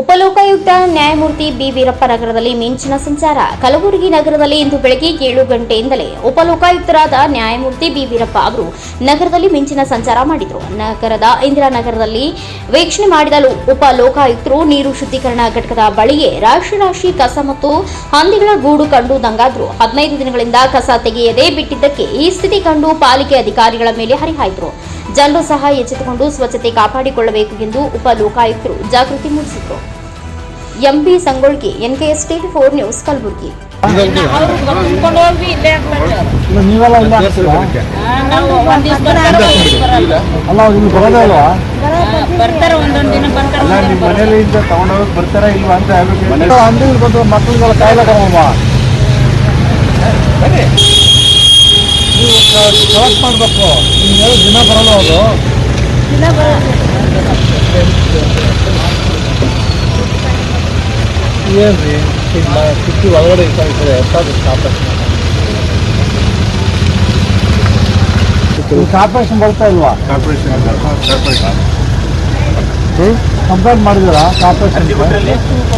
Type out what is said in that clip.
ಉಪಲೋಕಾಯುಕ್ತ ನ್ಯಾಯಮೂರ್ತಿ ಬಿ. ವೀರಪ್ಪ ನಗರದಲ್ಲಿ ಮಿಂಚಿನ ಸಂಚಾರ. ಕಲಬುರಗಿ ನಗರದಲ್ಲಿ ಇಂದು ಬೆಳಗ್ಗೆ ಏಳು ಗಂಟೆಯಿಂದಲೇ ಉಪಲೋಕಾಯುಕ್ತರಾದ ನ್ಯಾಯಮೂರ್ತಿ ಬಿ. ವೀರಪ್ಪ ಅವರು ನಗರದಲ್ಲಿ ಮಿಂಚಿನ ಸಂಚಾರ ಮಾಡಿದರು. ನಗರದ ಇಂದಿರಾನಗರದಲ್ಲಿ ವೀಕ್ಷಣೆ ಮಾಡಿದ ಉಪಲೋಕಾಯುಕ್ತರು ನೀರು ಶುದ್ಧೀಕರಣ ಘಟಕದ ಬಳಿಯೇ ರಾಶಿ ರಾಶಿ ಕಸ ಮತ್ತು ಹಂದಿಗಳ ಗೂಡು ಕಂಡು ದಂಗಾದ್ರು. ಹದಿನೈದು ದಿನಗಳಿಂದ ಕಸ ತೆಗೆಯದೇ ಬಿಟ್ಟಿದ್ದಕ್ಕೆ ಈ ಸ್ಥಿತಿ ಕಂಡು ಪಾಲಿಕೆ ಅಧಿಕಾರಿಗಳ ಮೇಲೆ ಹರಿಹಾಯ್ದರು. ಜನರು ಸಹ ಎಚ್ಚೆತ್ತುಕೊಂಡು ಸ್ವಚ್ಛತೆ ಕಾಪಾಡಿಕೊಳ್ಳಬೇಕು ಎಂದು ಉಪ ಲೋಕಾಯುಕ್ತರು ಜಾಗೃತಿ ಮೂಡಿಸಿದರು MP Sangolgi NKS TV four news Kalaburagi ಬರ್ತಾರೆ ಒಂದ್ ದಿವ್ಸ ಬರಲ್ಲ. ಅಲ್ಲ ಇಲ್ಲಿ ಬರೋದೇ ಅಲ್ವಾ ಆ, ಬರ್ತಾರೆ ದಿನ ಬರ್ತಾರೆ. ಮನೇಲಿಂದ ತಗೊಂಡೋಗಿ ಬರ್ತಾರ ಇಲ್ವಾ ಅಂತ ಮಕ್ಕಳಿಗೆಲ್ಲ ಕಾಯಿಲೆ ಕಲೆಕ್ಟ್ ಮಾಡಬೇಕು. ನೀವು ಹೇಳಿ ದಿನ ಬರಲ್ಲ ಅವರು. ದಿನ ಬರಲ್ಲ. ಏನ್ರಿ? ಸಿಕ್ಕಿ ಒಳಗಡೆ ಎಷ್ಟಾದ್ರು ಕಾರ್ಪೊರೇಷನ್ ಬರ್ತಾ ಇಲ್ವಾ? ಕಾರ್ಪೊರೇಷನ್ ಕಾರ್ಪೊರೇಷನ್ ಕಂಪ್ಲೇಂಟ್ ಮಾಡಿದಿರಾ ಕಾರ್ಪೊರೇಷನ್